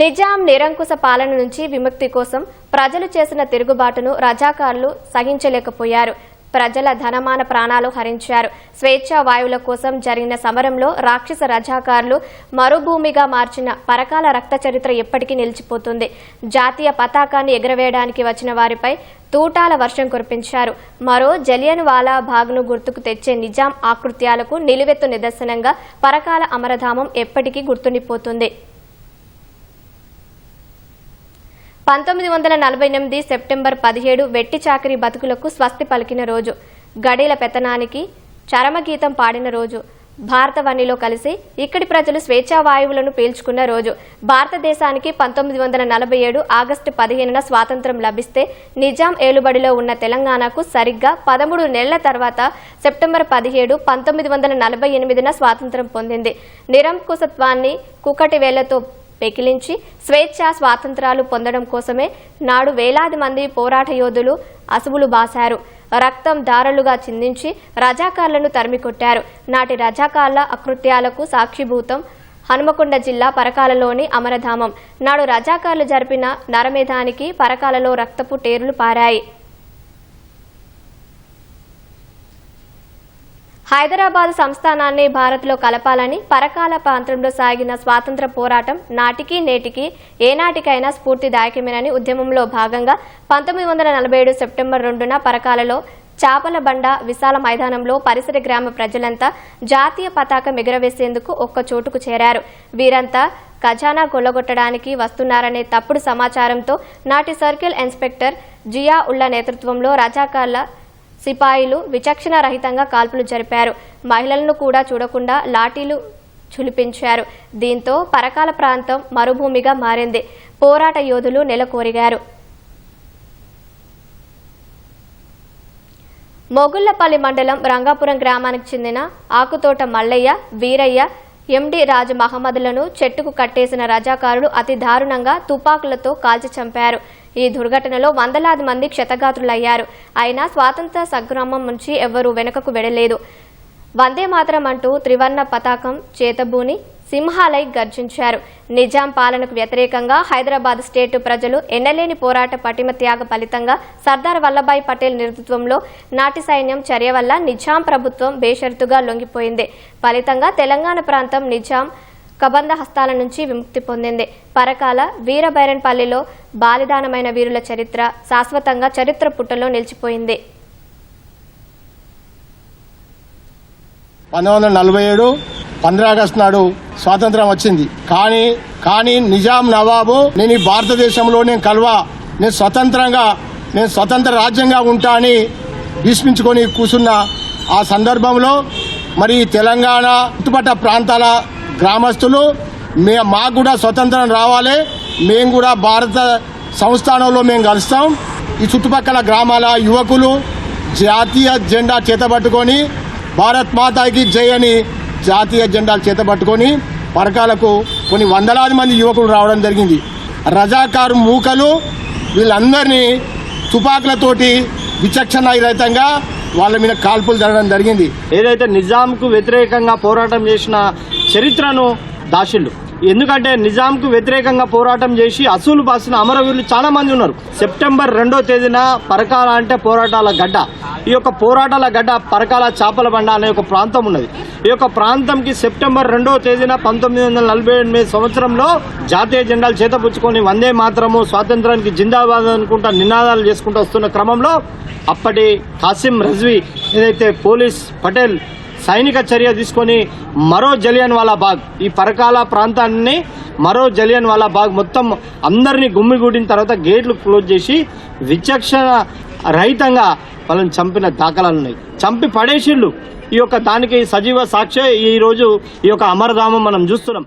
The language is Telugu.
నిజాం నిరంకుశ పాలన నుంచి విముక్తి కోసం ప్రజలు చేసిన తిరుగుబాటును రజాకారులు సహించలేకపోయారు. ప్రజల ధనమాన ప్రాణాలు హరించారు. స్వేచ్ఛా వాయువుల కోసం జరిగిన సమరంలో రాక్షస రజాకారులు మరుభూమిగా మార్చిన పరకాల రక్త చరిత్ర ఎప్పటికీ నిలిచిపోతుంది. జాతీయ పతాకాన్ని ఎగరవేయడానికి వచ్చిన వారిపై తూటాల వర్షం కురిపించారు. మరో జలియన్ వాలా బాగ్ను గుర్తుకు తెచ్చే నిజాం ఆకృత్యాలకు నిలువెత్తు నిదర్శనంగా పరకాల అమరధామం ఎప్పటికీ గుర్తుండిపోతుంది. పంతొమ్మిది వందల నలభై ఎనిమిది సెప్టెంబర్ పదిహేడు వెట్టి చాకరీ బతుకులకు స్వస్తి పలికిన రోజు. గడీల పెత్తనానికి చరమగీతం పాడిన రోజు. భారతవనిలో కలిసి ఇక్కడి ప్రజలు స్వేచ్ఛా వాయువులను పీల్చుకున్న రోజు. భారతదేశానికి పంతొమ్మిది వందల నలభై ఏడు ఆగస్టు పదిహేనున స్వాతంత్రం లభిస్తే నిజాం ఏలుబడిలో ఉన్న తెలంగాణకు సరిగ్గా పదమూడు నెలల తర్వాత సెప్టెంబర్ పదిహేడు పంతొమ్మిది వందల నలభై ఎనిమిదిన స్వాతంత్రం పొందింది. నిరంకుశత్వాన్ని కుకటి వేళ్ళతో పెకిలించి స్వేచ్ఛ స్వాతంత్రాలు పొందడం కోసమే నాడు వేలాది మంది పోరాట యోధులు అసువులు బాశారు. రక్తం దారలుగా చిందించి రజాకార్లను తరిమికొట్టారు. నాటి రజాకార్ల అకృత్యాలకు సాక్షిభూతం హనుమకొండ జిల్లా పరకాలలోని అమరధామం. నాడు రజాకార్లు జరిపిన నరమేధానికి పరకాలలో రక్తపు టేరులు పారాయి. హైదరాబాద్ సంస్థానాన్ని భారత్లో కలపాలని పరకాల ప్రాంతంలో సాగిన స్వాతంత్ర పోరాటం నాటికి నేటికి ఏనాటికైనా స్ఫూర్తిదాయకమేనని ఉద్యమంలో భాగంగా పంతొమ్మిది వందల నలభై ఏడు సెప్టెంబర్ రెండున పరకాలలో చాపల బండ విశాల మైదానంలో పరిసర గ్రామ ప్రజలంతా జాతీయ పతాకం ఎగురవేసేందుకు ఒక్క చోటుకు చేరారు. వీరంతా ఖజానా కొల్లగొట్టడానికి వస్తున్నారనే తప్పుడు సమాచారంతో నాటి సర్కిల్ ఇన్స్పెక్టర్ జియా ఉల్లా నేతృత్వంలో రజాకార్ల సిపాయిలు విచక్షణ రహితంగా కాల్పులు జరిపారు. మహిళలను కూడా చూడకుండా లాఠీలు చులిపించారు. దీంతో పరకాల ప్రాంతం మరుభూమిగా మారింది. పోరాట యోధులు నెలకొరిగారు. మొగుళ్ళపల్లి మండలం రంగాపురం గ్రామానికి చెందిన ఆకుతోట మల్లయ్య వీరయ్య ఎండి రాజు మహమ్మదులను చెట్టుకు కట్టేసిన రజాకారులు అతి దారుణంగా తుపాకులతో కాల్చి చంపారు. ఈ దుర్ఘటనలో వందలాది మంది క్షతగాత్రులయ్యారు. అయినా స్వాతంత్ర సంగ్రామం నుంచి ఎవరూ వెనుకకు వెడలేదు వందే మాత్రం అంటూ త్రివర్ణ పతాకం చేతబూని సింహాలై గర్జించారు. నిజాం పాలనకు వ్యతిరేకంగా హైదరాబాద్ స్టేట్ ప్రజలు ఎన్నలేని పోరాట పటిమ త్యాగ ఫలితంగా సర్దార్ వల్లభాయ్ పటేల్ నేతృత్వంలో నాటి సైన్యం చర్య వల్ల నిజాం ప్రభుత్వం బేషరతుగా లొంగిపోయింది. ఫలితంగా తెలంగాణ ప్రాంతం నిజాం కబంధ హస్తాల నుంచి విముక్తి పొందింది. పరకాల వీరబైరన్పల్లిలో బాలిదానమైన వీరుల చరిత్ర శాశ్వతంగా చరిత్ర పుట్టలో నిలిచిపోయింది. పంతొమ్మిది వందల నలభై ఏడు పంద్రా ఆగస్టు నాడు స్వాతంత్రం వచ్చింది. కానీ కానీ నిజాం నవాబు నేను ఈ భారతదేశంలో నేను కలవా. నేను స్వతంత్రంగా నేను స్వతంత్ర రాజ్యంగా ఉంటా అని భీష్మించుకొని కూర్చున్న ఆ సందర్భంలో మరి తెలంగాణ చుట్టుపక్కల ప్రాంతాల గ్రామస్తులు మే మాకు కూడా స్వతంత్రం రావాలి. మేము కూడా భారత సంస్థానంలో మేము కలుస్తాం. ఈ చుట్టుపక్కల గ్రామాల యువకులు జాతీయ జెండా చేతబట్టుకొని భారత్ మాతాకి జై అని జాతీయ జెండాలు చేతబట్టుకొని పరకాలకు కొన్ని వందలాది మంది యువకులు రావడం జరిగింది. రజాకారు మూకలు వీళ్ళందరినీ తుపాకులతోటి విచక్షణరహితంగా వాళ్ళ మీద కాల్పులు జరగడం జరిగింది. ఏదైతే నిజాంకు వ్యతిరేకంగా పోరాటం చేసిన చరిత్రను దాశిళ్ళు ఎందుకంటే నిజాంకు వ్యతిరేకంగా పోరాటం చేసి అసూలు బాసిన అమరవీరులు చాలా మంది ఉన్నారు. సెప్టెంబర్ రెండో తేదీన పరకాల అంటే పోరాటాల గడ్డ. ఈ యొక్క పోరాటాల గడ్డ పరకాల చేపల బండ అనే ఒక ప్రాంతం ఉన్నది. ఈ యొక్క ప్రాంతంకి సెప్టెంబర్ రెండో తేదీన పంతొమ్మిది వందల నలభై ఎనిమిది సంవత్సరంలో జాతీయ జెండాలు చేతపుచ్చుకొని వందే మాత్రము స్వాతంత్రానికి జిందాబాద్ అనుకుంటా నినాదాలు చేసుకుంటూ వస్తున్న క్రమంలో అప్పటి కాసిం రజ్వీ ఏదైతే పోలీస్ పటేల్ సైనిక చర్య తీసుకొని మరో జలియన్ వాలా బాగ్ ఈ పరకాల ప్రాంతాన్ని మరో జలియన్ వాలా బాగ్ మొత్తం అందరినీ గుమ్మిగూడిన తర్వాత గేట్లు క్లోజ్ చేసి విచక్షణ రహితంగా వాళ్ళని చంపిన దాఖలాలు ఉన్నాయి. చంపి పడేసిళ్ళు. ఈ యొక్క దానికి సజీవ సాక్ష్య ఈరోజు ఈ యొక్క అమరధామం మనం చూస్తున్నాం.